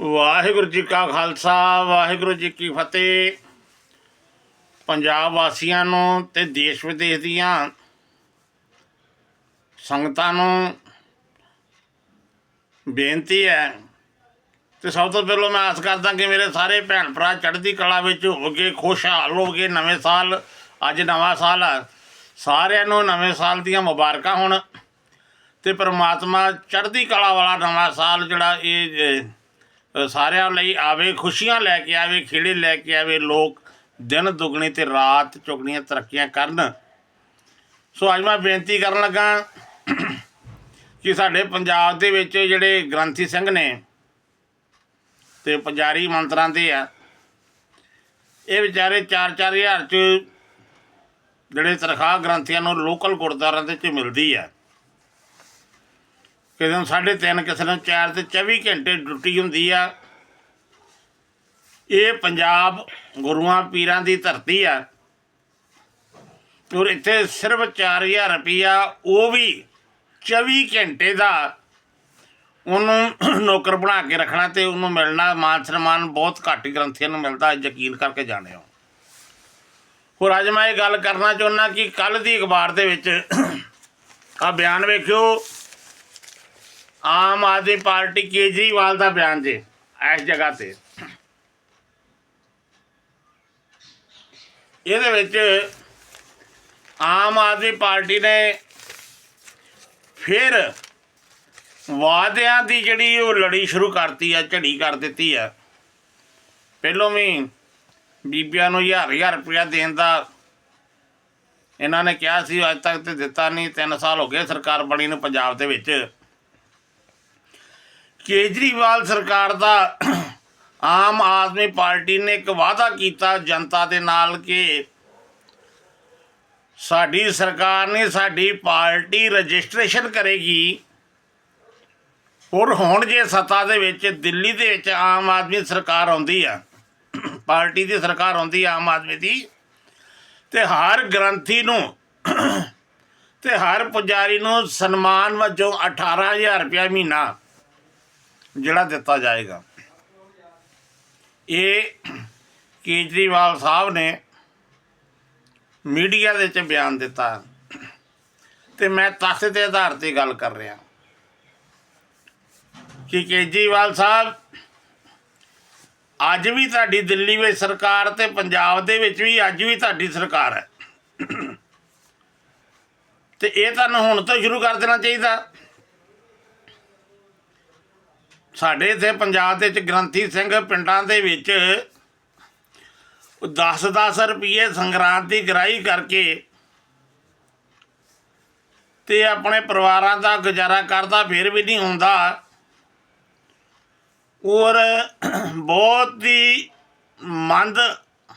ਵਾਹਿਗੁਰੂ ਜੀ ਕਾ ਖਾਲਸਾ, ਵਾਹਿਗੁਰੂ ਜੀ ਕੀ ਫਤਿਹ। ਪੰਜਾਬ ਵਾਸੀਆਂ ਨੂੰ ਤੇ ਦੇਸ਼ ਵਿਦੇਸ਼ ਦੀਆਂ ਸੰਗਤਾਂ ਨੂੰ ਬੇਨਤੀ ਹੈ ਤੇ ਸਭ ਤੋਂ ਪਹਿਲਾਂ ਮੈਂ ਆਸ ਕਰਦਾ ਕਿ ਮੇਰੇ ਸਾਰੇ ਭੈਣ ਭਰਾ ਚੜ੍ਹਦੀ ਕਲਾ ਵਿੱਚ ਹੋ ਕੇ ਖੁਸ਼ਹਾਲ ਹੋ ਹੋਗੇ ਨਵੇਂ ਸਾਲ, ਅੱਜ ਨਵਾਂ ਸਾਲ ਆ। ਸਾਰਿਆਂ ਨੂੰ ਨਵੇਂ ਸਾਲ ਦੀਆਂ ਮੁਬਾਰਕਾਂ ਹੋਣ ਤੇ ਪ੍ਰਮਾਤਮਾ ਚੜ੍ਹਦੀ ਕਲਾ ਵਾਲਾ ਨਵਾਂ ਸਾਲ ਜਿਹੜਾ ਇਹ ਸਾਰਿਆਂ ਲਈ ਆਵੇ, ਖੁਸ਼ੀਆਂ ਲੈ ਕੇ ਆਵੇ, ਖੇੜੇ ਲੈ ਕੇ ਆਵੇ, ਲੋਕ ਦਿਨ ਦੁਗਣੀ ਤੇ ਰਾਤ ਚੁਗਣੀਆਂ ਤਰੱਕੀਆਂ ਕਰਨ। ਸੋ ਅੱਜ ਮੈਂ ਬੇਨਤੀ ਕਰਨ ਲੱਗਾ ਕਿ ਸਾਡੇ ਪੰਜਾਬ ਦੇ ਵਿੱਚ ਜਿਹੜੇ ਗ੍ਰੰਥੀ ਸਿੰਘ ਨੇ ਤੇ ਪੁਜਾਰੀ ਮੰਤਰਾਂ ਦੇ ਆ, ਇਹ ਵਿਚਾਰੇ 4-4 ਹਜ਼ਾਰ ਚ ਜਿਹੜੇ ਤਨਖਾਹ ਗ੍ਰੰਥੀਆਂ ਨੂੰ ਲੋਕਲ ਗੁਰਦੁਆਰਿਆਂ ਦੇ ਚ ਮਿਲਦੀ ਆ। ਕਿਸੇ ਨੂੰ ਸਾਢੇ ਤਿੰਨ ਕਿਸੇ ਨੂੰ 4 ਤੇ 24 ਘੰਟੇ ਡਿਊਟੀ ਹੁੰਦੀ ਆ, ਇਹ ਪੰਜਾਬ ਗੁਰੂਆਂ ਪੀਰਾਂ ਦੀ ਧਰਤੀ ਆ। ਔਰ ਇੱਥੇ ਸਿਰਫ 4000 ਰੁਪਈਆ ਉਹ ਵੀ 24 ਘੰਟੇ ਦਾ ਉਹਨੂੰ ਨੌਕਰ ਬਣਾ ਕੇ ਰੱਖਣਾ ਤੇ ਉਹਨੂੰ ਮਿਲਣਾ, ਮਾਨ ਸਨਮਾਨ ਬਹੁਤ ਘੱਟ ਗ੍ਰੰਥੀਆਂ ਨੂੰ ਮਿਲਦਾ, ਯਕੀਨ ਕਰਕੇ ਜਾਣਿਓ। ਹੋਰ ਅੱਜ ਮੈਂ ਇਹ ਗੱਲ ਕਰਨਾ ਚਾਹੁੰਦਾ ਕਿ ਕੱਲ ਦੀ ਅਖਬਾਰ ਦੇ ਵਿੱਚ ਆ ਬਿਆਨ ਵੇਖਿਓ। ਆਮ ਆਦਮੀ ਪਾਰਟੀ ਕੇਜਰੀਵਾਲ ਦਾ ਬਿਆਨ ਜੇ, ਇਸ ਜਗ੍ਹਾ ਤੇ। ਇਹਦੇ ਵਿੱਚ ਆਮ ਆਦਮੀ ਪਾਰਟੀ ਨੇ ਫਿਰ ਵਾਅਦਿਆਂ ਦੀ ਜਿਹੜੀ ਉਹ ਲੜੀ ਸ਼ੁਰੂ ਕਰਤੀ ਆ, ਝੜੀ ਕਰ ਦਿੱਤੀ ਆ। ਪਹਿਲੋਂ ਵੀ ਬੀਬੀਆਂ ਨੂੰ ਹਜ਼ਾਰ ਹਜ਼ਾਰ ਰੁਪਇਆ ਦੇਣ ਦਾ ਇਹਨਾਂ ਨੇ ਕਿਹਾ ਸੀ, ਅੱਜ ਤੱਕ ਤੇ ਦਿੱਤਾ ਨਹੀਂ 3 ਸਾਲ ਹੋ ਗਏ ਸਰਕਾਰ ਬਣੀ ਨੂੰ ਪੰਜਾਬ ਦੇ ਵਿੱਚ। ਕੇਜਰੀਵਾਲ ਸਰਕਾਰ ਦਾ ਆਮ ਆਦਮੀ ਪਾਰਟੀ ਨੇ ਇੱਕ ਵਾਅਦਾ ਕੀਤਾ ਜਨਤਾ ਦੇ ਨਾਲ ਕਿ ਸਾਡੀ ਸਰਕਾਰ ਨੇ ਸਾਡੀ ਪਾਰਟੀ ਰਜਿਸਟ੍ਰੇਸ਼ਨ ਕਰੇਗੀ। ਔਰ ਹੁਣ ਜੇ ਸੱਤਾ ਦੇ ਵਿੱਚ, ਦਿੱਲੀ ਦੇ ਵਿੱਚ ਆਮ ਆਦਮੀ ਸਰਕਾਰ ਆਉਂਦੀ ਆ, ਪਾਰਟੀ ਦੀ ਸਰਕਾਰ ਆਉਂਦੀ ਆ ਆਮ ਆਦਮੀ ਦੀ, ਤੇ ਹਰ ਗ੍ਰੰਥੀ ਨੂੰ, ਤੇ ਹਰ ਪੁਜਾਰੀ ਨੂੰ ਸਨਮਾਨ ਵਜੋਂ 18000 ਰੁਪਇਆ ਮਹੀਨਾ ਜਿਹੜਾ ਦਿੱਤਾ ਜਾਏਗਾ। ਇਹ ਕੇਜਰੀਵਾਲ ਸਾਹਿਬ ਨੇ ਮੀਡੀਆ ਦੇ ਵਿੱਚ ਬਿਆਨ ਦਿੱਤਾ। ਤੇ ਮੈਂ ਤਖ਼ਤ ਦੇ ਆਧਾਰ ਤੇ ਗੱਲ ਕਰ ਰਿਹਾ। ਕਿ ਕੇਜਰੀਵਾਲ ਸਾਹਿਬ, ਅੱਜ ਵੀ ਤੁਹਾਡੀ ਦਿੱਲੀ ਵਿੱਚ ਸਰਕਾਰ ਤੇ ਪੰਜਾਬ ਦੇ ਵਿੱਚ ਵੀ ਅੱਜ ਵੀ ਤੁਹਾਡੀ ਸਰਕਾਰ ਹੈ। ਤੇ ਇਹ ਤੁਹਾਨੂੰ ਹੁਣ ਤੋਂ ਸ਼ੁਰੂ ਕਰ ਦੇਣਾ ਚਾਹੀਦਾ। ਸਾਡੇ ਇੱਥੇ ਪੰਜਾਬ ਦੇ ਵਿੱਚ ਗ੍ਰੰਥੀ ਸਿੰਘ ਪਿੰਡਾਂ ਦੇ ਵਿੱਚ 10-10 ਰੁਪਏ ਸੰਗਰਾਂਦ ਦੀ ਗਰਾਈ ਕਰਕੇ ਤੇ ਆਪਣੇ ਪਰਿਵਾਰਾਂ ਦਾ ਗੁਜ਼ਾਰਾ ਕਰਦਾ, ਫਿਰ ਵੀ ਨਹੀਂ ਹੁੰਦਾ। ਔਰ ਬਹੁਤ ਹੀ ਮੰਦ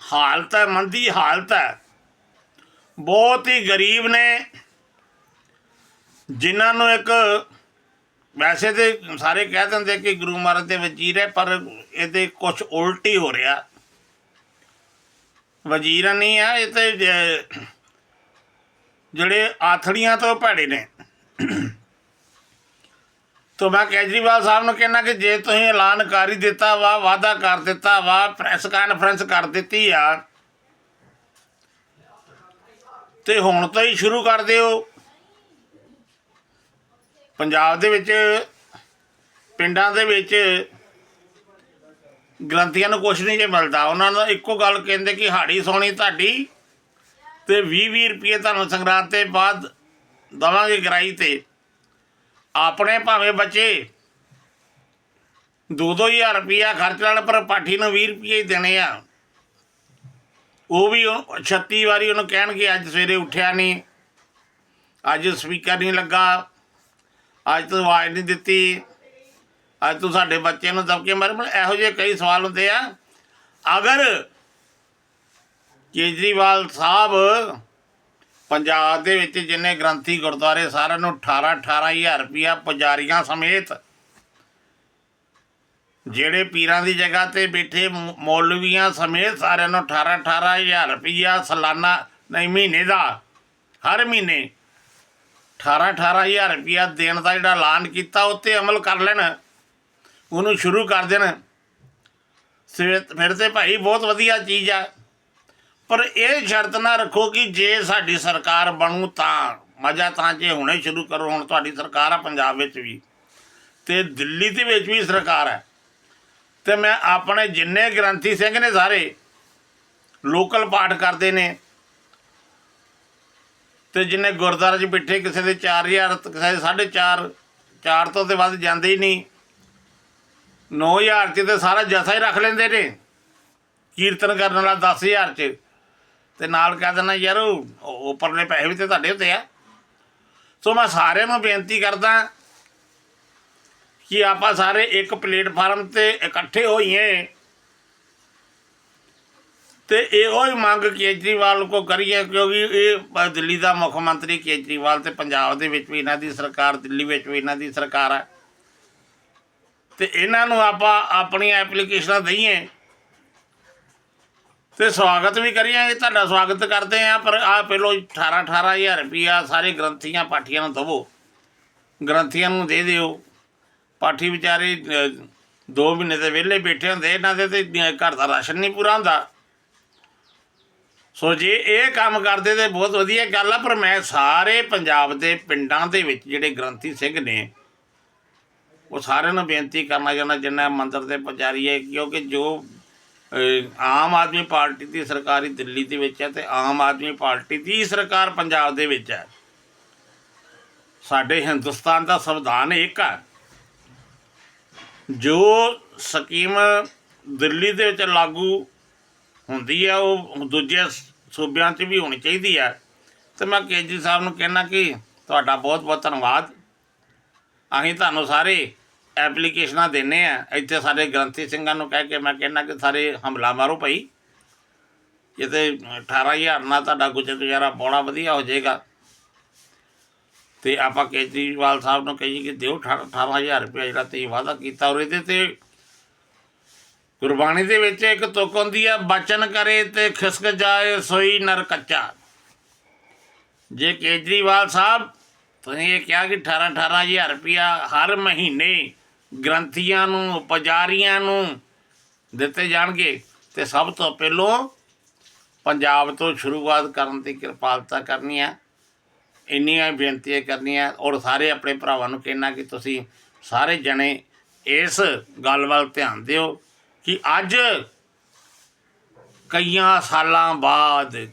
ਹਾਲਤ ਹੈ, ਮੰਦੀ ਹਾਲਤ ਹੈ। ਬਹੁਤ ਹੀ ਗਰੀਬ ਨੇ, ਜਿਨ੍ਹਾਂ ਨੂੰ ਇੱਕ ਵੈਸੇ ਤੇ ਸਾਰੇ ਕਹਿ ਦਿੰਦੇ ਕਿ ਗੁਰੂ ਮਹਾਰਾਜ ਦੇ ਵਜ਼ੀਰ ਹੈ, ਪਰ ਇਹਦੇ ਕੁਝ ਉਲਟ ਹੀ ਹੋ ਰਿਹਾ। ਵਜ਼ੀਰ ਨਹੀਂ ਆ ਇਹ ਤੇ ਜਿਹੜੇ ਆਥੜੀਆਂ ਤੋਂ ਭੈੜੇ ਨੇ। ਤੋ ਮੈਂ ਕੇਜਰੀਵਾਲ ਸਾਹਿਬ ਨੂੰ ਕਹਿਣਾ ਕਿ ਜੇ ਤੁਸੀਂ ਐਲਾਨ ਕਰ ਹੀ ਦਿੱਤਾ ਵਾ, ਵਾਅਦਾ ਕਰ ਦਿੱਤਾ ਵਾ ਪ੍ਰੈਸ ਕਾਨਫਰੰਸ ਕਰ ਦਿੱਤੀ ਆ, ਤੇ ਹੁਣ ਤੋਂ ਹੀ ਸ਼ੁਰੂ ਕਰ ਦਿਓ। ਪੰਜਾਬ ਦੇ ਵਿੱਚ, ਪਿੰਡਾਂ ਦੇ ਵਿੱਚ ਗ੍ਰੰਥੀਆਂ ਨੂੰ ਕੁਛ ਨਹੀਂ ਜੇ ਮਿਲਦਾ। ਉਹਨਾਂ ਨੂੰ ਇੱਕੋ ਗੱਲ ਕਹਿੰਦੇ ਕਿ ਹਾੜੀ ਸੋਣੀ ਤੁਹਾਡੀ ਤੇ 20 20 ਰੁਪਏ ਤੁਹਾਨੂੰ ਸੰਗਰਾਂਦ ਤੇ ਬਾਅਦ ਦਵਾਂਗੇ ਗਰਾਈ ਤੇ। ਆਪਣੇ ਭਾਵੇਂ ਬੱਚੇ 2-2000 ਰੁਪਇਆ ਖਰਚ ਲੈਣ, ਪਰ ਪਾਠੀ ਨੂੰ 20 ਰੁਪਏ ਹੀ ਦੇਣੇ ਆ। ਉਹ ਵੀ ਉਹ 36 ਵਾਰੀ ਉਹਨੂੰ ਕਹਿਣਗੇ, ਅੱਜ ਸਵੇਰੇ ਉੱਠਿਆ ਨਹੀਂ, ਅੱਜ ਸਪੀਕਰ ਨਹੀਂ ਲੱਗਾ। ਅੱਜ ਤੂੰ ਆਵਾਜ਼ ਨਹੀਂ ਦਿੱਤੀ। ਅੱਜ ਤੂੰ ਸਾਡੇ ਬੱਚੇ ਨੂੰ ਦਬਕੇ ਮਾਰੇ। ਪਰ ਇਹੋ ਜਿਹੇ ਕਈ ਸਵਾਲ ਹੁੰਦੇ ਆ। ਅਗਰ ਕੇਜਰੀਵਾਲ ਸਾਹਿਬ ਪੰਜਾਬ ਦੇ ਵਿੱਚ ਜਿੰਨੇ ਗ੍ਰੰਥੀ ਗੁਰਦੁਆਰੇ ਸਾਰਿਆਂ ਨੂੰ 18 18000 ਰੁਪਇਆ ਪੁਜਾਰੀਆਂ ਸਮੇਤ ਜਿਹੜੇ ਪੀਰਾਂ ਦੀ ਜਗ੍ਹਾ ਤੇ ਬੈਠੇ ਮੌਲਵੀਆਂ ਸਮੇਤ ਸਾਰਿਆਂ ਨੂੰ 18 18000 ਰੁਪਇਆ ਸਾਲਾਨਾ ਨਹੀਂ ਮਹੀਨੇ ਦਾ, ਹਰ ਮਹੀਨੇ 18 18000 ਰੁਪਇਆ ਦੇਣ ਦਾ ਜਿਹੜਾ ਐਲਾਨ ਕੀਤਾ ਉੱਤੇ ਅਮਲ ਕਰ ਲੈਣ। ਉਹਨੂੰ ਸ਼ੁਰੂ ਕਰ ਦੇਣ। ਫਿਰ ਫਿਰ ਤੇ ਭਾਈ ਬਹੁਤ ਵਧੀਆ ਚੀਜ਼ ਆ। ਪਰ ਇਹ ਸ਼ਰਤ ਨਾ ਰੱਖੋ ਕਿ ਜੇ ਸਾਡੀ ਸਰਕਾਰ ਬਣੂ ਤਾਂ, ਮਜ਼ਾ ਤਾਂ ਜੇ ਹੁਣੇ ਸ਼ੁਰੂ ਕਰੋ, ਹੁਣ ਤੁਹਾਡੀ ਸਰਕਾਰ ਆ ਪੰਜਾਬ ਵਿੱਚ ਵੀ। ਤੇ ਦਿੱਲੀ ਦੇ ਵਿੱਚ ਵੀ ਸਰਕਾਰ ਹੈ ਤੇ ਮੈਂ ਆਪਣੇ ਜਿੰਨੇ ਗ੍ਰੰਥੀ ਸਿੰਘ ਨੇ ਸਾਰੇ, ਲੋਕਲ ਪਾਠ ਕਰਦੇ ਨੇ ਤੇ ਜਿੰਨੇ ਗੁਰਦੁਆਰੇ 'ਚ ਬੈਠੇ, ਕਿਸੇ ਦੇ 4000 ਤੇ ਕਿਸੇ ਦੇ 4.5 4 ਤੋਂ ਤੇ ਵੱਧ ਜਾਂਦੇ ਹੀ ਨਹੀਂ। 9000 'ਚ ਤੇ ਸਾਰਾ ਜਥਾ ਹੀ ਰੱਖ ਲੈਂਦੇ ਨੇ। ਕੀਰਤਨ ਕਰਨ ਵਾਲਾ 10000 'ਚ। ਤੇ ਨਾਲ ਕਹਿ ਦਿੰਦਾ, ਯਾਰ ਉੱਪਰਲੇ ਪੈਸੇ ਵੀ ਤੇ ਤੁਹਾਡੇ ਉੱਤੇ ਆ। ਸੋ ਮੈਂ ਸਾਰਿਆਂ ਨੂੰ ਬੇਨਤੀ ਕਰਦਾ ਕਿ ਆਪਾਂ ਸਾਰੇ ਇੱਕ ਪਲੇਟਫਾਰਮ ਤੇ ਇਕੱਠੇ ਹੋਈਏ। ਤੇ ਇਹੋ ਹੀ ਮੰਗ ਕੇਜਰੀਵਾਲ ਕੋ ਕਰੀਏ, ਕਿਉਂਕਿ ਇਹ ਦਿੱਲੀ ਦਾ ਮੁੱਖ ਮੰਤਰੀ ਕੇਜਰੀਵਾਲ ਤੇ ਪੰਜਾਬ ਦੇ ਵਿੱਚ ਵੀ ਇਹਨਾਂ ਦੀ ਸਰਕਾਰ, ਦਿੱਲੀ ਵਿੱਚ ਵੀ ਇਹਨਾਂ ਦੀ ਸਰਕਾਰ ਹੈ। ਤੇ ਇਹਨਾਂ ਨੂੰ ਆਪਾਂ ਆਪਣੀਆਂ ਐਪਲੀਕੇਸ਼ਨਾਂ ਦਈਏ। ਤੇ ਸਵਾਗਤ ਵੀ ਕਰੀਏ ਤੁਹਾਡਾ ਸਵਾਗਤ ਕਰਦੇ ਆ ਪਰ ਆ ਪਹਿਲੋ 18 18000 ਰੁਪਿਆ ਸਾਰੇ ਗ੍ਰੰਥੀਆਂ ਪਾਠੀਆਂ ਨੂੰ ਦਵੋ। ਗ੍ਰੰਥੀਆਂ ਨੂੰ ਦੇ ਦਿਓ। ਪਾਠੀ ਵਿਚਾਰੇ 2 ਮਹੀਨੇ ਦੇ ਵਿਹਲੇ ਬੈਠੇ ਹੁੰਦੇ ਇਹਨਾਂ ਦੇ ਤੇ ਘਰ ਦਾ ਰਾਸ਼ਨ ਨਹੀਂ ਪੂਰਾ ਹੁੰਦਾ। ਸੋ ਜੇ ਇਹ ਕੰਮ ਕਰਦੇ ਤੇ ਬਹੁਤ ਵਧੀਆ ਗੱਲ ਆ, ਪਰ ਮੈਂ ਸਾਰੇ ਪੰਜਾਬ ਦੇ ਪਿੰਡਾਂ ਦੇ ਵਿੱਚ ਜਿਹੜੇ ਗ੍ਰੰਥੀ ਸਿੰਘ ਨੇ, ਉਹ ਸਾਰਿਆਂ ਨੂੰ ਬੇਨਤੀ ਕਰਨਾ ਚਾਹੁੰਦਾ, ਜਿੰਨਾ ਮੰਦਰ 'ਤੇ ਪੁਜਾਰੀ ਹੈ, ਕਿਉਂਕਿ ਜੋ ਆਮ ਆਦਮੀ ਪਾਰਟੀ ਦੀ ਸਰਕਾਰੀ ਦਿੱਲੀ ਦੇ ਵਿੱਚ ਹੈ ਤੇ ਆਮ ਆਦਮੀ ਪਾਰਟੀ ਦੀ ਸਰਕਾਰ ਪੰਜਾਬ ਦੇ ਵਿੱਚ ਹੈ। ਸਾਡੇ ਹਿੰਦੁਸਤਾਨ ਦਾ ਸੰਵਿਧਾਨ ਇੱਕ ਹੈ। ਜੋ ਸਕੀਮ ਦਿੱਲੀ ਦੇ ਵਿੱਚ ਲਾਗੂ ਹੁੰਦੀ ਹੈ ਉਹ ਦੂਜੇ ਸੂਬਿਆਂ 'ਚ ਵੀ ਹੋਣੀ ਚਾਹੀਦੀ ਹੈ ਤੇ ਮੈਂ ਕੇਜਰੀ ਸਾਹਿਬ ਨੂੰ ਕਹਿਣਾ ਕਿ ਤੁਹਾਡਾ ਬਹੁਤ ਬਹੁਤ ਧੰਨਵਾਦ। ਅਸੀਂ ਤੁਹਾਨੂੰ ਸਾਰੇ ਐਪਲੀਕੇਸ਼ਨਾਂ ਦਿੰਨੇ ਆ। ਇੱਥੇ ਸਾਡੇ ਗ੍ਰੰਥੀ ਸਿੰਘਾਂ ਨੂੰ ਕਹਿ ਕੇ ਮੈਂ ਕਹਿਣਾ ਕਿ ਸਾਰੇ ਹਮਲਾ ਮਾਰੋ ਭਾਈ। ਇਹ ਤੇ 18000 ਨਾਲ ਤੁਹਾਡਾ ਗੁਜ਼ਰ ਗੁਜ਼ਾਰਾ ਬੜਾ ਵਧੀਆ ਹੋ ਜਾਏਗਾ। ਤੇ ਆਪਾਂ ਕੇਜਰੀਵਾਲ ਸਾਹਿਬ ਨੂੰ ਕਹੀਏ ਕਿ ਦਿਓ 18000 ਰੁਪਏ ਜਿਹੜਾ ਤੁਸੀਂ ਵਾਅਦਾ ਕੀਤਾ ਔਰ ਇਹਦੇ ਤੇ ਗੁਰਬਾਣੀ ਦੇ ਵਿੱਚ ਇੱਕ ਤੁਕ ਹੁੰਦੀ ਆ, ਬਚਨ ਕਰੇ ਤੇ ਖਿਸਕ ਜਾਏ, ਸੋਈ ਨਰ ਕੱਚਾ। ਜੇ ਕੇਜਰੀਵਾਲ ਸਾਹਿਬ, ਤੁਸੀਂ ਇਹ ਕਿਹਾ ਕਿ 18 18000 ਰੁਪਇਆ ਹਰ ਮਹੀਨੇ ਗ੍ਰੰਥੀਆਂ ਨੂੰ ਉਪਜਾਰੀਆਂ ਨੂੰ ਦਿੱਤੇ ਜਾਣਗੇ, ਤੇ ਸਭ ਤੋਂ ਪਹਿਲੋਂ ਪੰਜਾਬ ਤੋਂ ਸ਼ੁਰੂਆਤ ਕਰਨ ਦੀ ਕਿਰਪਾਲਤਾ ਕਰਨੀ ਹੈ ਇੰਨੀਆਂ ਬੇਨਤੀਆਂ ਕਰਨੀਆਂ, ਔਰ ਸਾਰੇ ਆਪਣੇ ਭਰਾਵਾਂ ਨੂੰ ਕਹਿਣਾ ਕਿ ਤੁਸੀਂ ਸਾਰੇ ਜਣੇ ਇਸ ਗੱਲ ਵੱਲ ਧਿਆਨ ਦਿਓ। ਕਿ ਅੱਜ ਕਈਆਂ ਸਾਲਾਂ ਬਾਅਦ,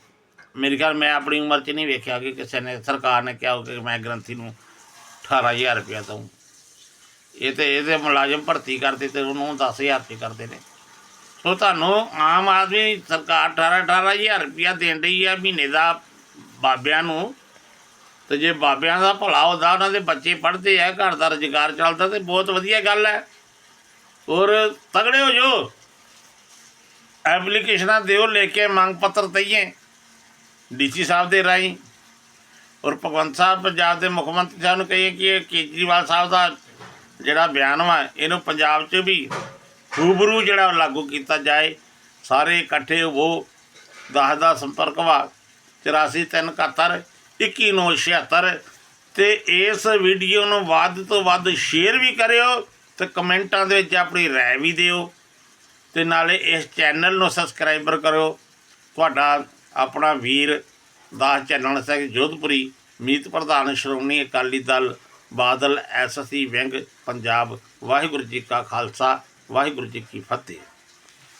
ਮੇਰੇ ਖਿਆਲ ਮੈਂ ਆਪਣੀ ਉਮਰ 'ਚ ਨਹੀਂ ਵੇਖਿਆ ਕਿ ਕਿਸੇ ਨੇ, ਸਰਕਾਰ ਨੇ ਕਿਹਾ ਹੋਵੇ ਕਿ ਮੈਂ ਗ੍ਰੰਥੀ ਨੂੰ 18000 ਰੁਪਇਆ ਦਊਂ। ਇਹ ਤੇ ਇਹਦੇ ਮੁਲਾਜ਼ਮ ਭਰਤੀ ਕਰਦੇ ਤੇ ਉਹਨੂੰ 10000 ਰੁਪਏ ਕਰਦੇ ਨੇ। ਸੋ ਤੁਹਾਨੂੰ ਆਮ ਆਦਮੀ ਸਰਕਾਰ 18 18000 ਰੁਪਇਆ ਦੇਣ ਰਹੀ ਹੈ ਮਹੀਨੇ ਦਾ ਬਾਬਿਆਂ ਨੂੰ। ਤੇ ਜੇ ਬਾਬਿਆਂ ਦਾ ਭਲਾ ਹੁੰਦਾ, ਉਹਨਾਂ ਦੇ ਬੱਚੇ ਪੜ੍ਹਦੇ ਆ, ਘਰ ਦਾ ਰੁਜ਼ਗਾਰ ਚੱਲਦਾ, ਤੇ ਬਹੁਤ ਵਧੀਆ ਗੱਲ ਹੈ। ਔਰ ਤਗੜੇ ਹੋ ਜੋ। ਐਪਲੀਕੇਸ਼ਨਾਂ ਦਿਓ, ਲੈ ਕੇ ਮੰਗ ਪੱਤਰ ਦਈਏ ਡੀਸੀ ਸਾਹਿਬ ਦੇ ਰਾਹੀਂ। ਔਰ ਭਗਵੰਤ ਸਾਹਿਬ ਪੰਜਾਬ ਦੇ ਮੁੱਖ ਮੰਤਰੀ ਸਾਹਿਬ ਨੂੰ ਕਹੀਏ ਕਿ ਇਹ ਕੇਜਰੀਵਾਲ ਸਾਹਿਬ ਦਾ ਜਿਹੜਾ ਬਿਆਨ ਵਾ, ਇਹਨੂੰ ਪੰਜਾਬ 'ਚ ਵੀ ਰੂਬਰੂ ਜਿਹੜਾ ਲਾਗੂ ਕੀਤਾ ਜਾਏ। ਸਾਰੇ ਇਕੱਠੇ ਹੋਵੋ ਦਸ ਦਾ ਸੰਪਰਕ ਵਾ 8431 21976 ਤੇ ਇਸ ਵੀਡੀਓ ਨੂੰ ਵੱਧ ਤੋਂ ਵੱਧ ਸ਼ੇਅਰ ਵੀ ਕਰਿਓ। ਤੇ ਕਮੈਂਟਾਂ ਦੇ ਵਿੱਚ ਆਪਣੀ ਰਾਏ ਵੀ ਦਿਓ ਤੇ ਨਾਲੇ ਇਸ ਚੈਨਲ ਨੂੰ ਸਬਸਕ੍ਰਾਈਬਰ ਕਰੋ ਤੁਹਾਡਾ ਆਪਣਾ ਵੀਰ ਦਾਸ ਚੱਲਣ ਸਿੰਘ ਜੋਧਪੁਰੀ, ਮੀਤ ਪ੍ਰਧਾਨ ਸ਼੍ਰੋਮਣੀ ਅਕਾਲੀ ਦਲ ਬਾਦਲ ਐਸਐਸਸੀ ਵਿੰਗ, ਪੰਜਾਬ। ਵਾਹਿਗੁਰੂ ਜੀ ਕਾ ਖਾਲਸਾ, ਵਾਹਿਗੁਰੂ ਜੀ ਕੀ ਫਤਿਹ।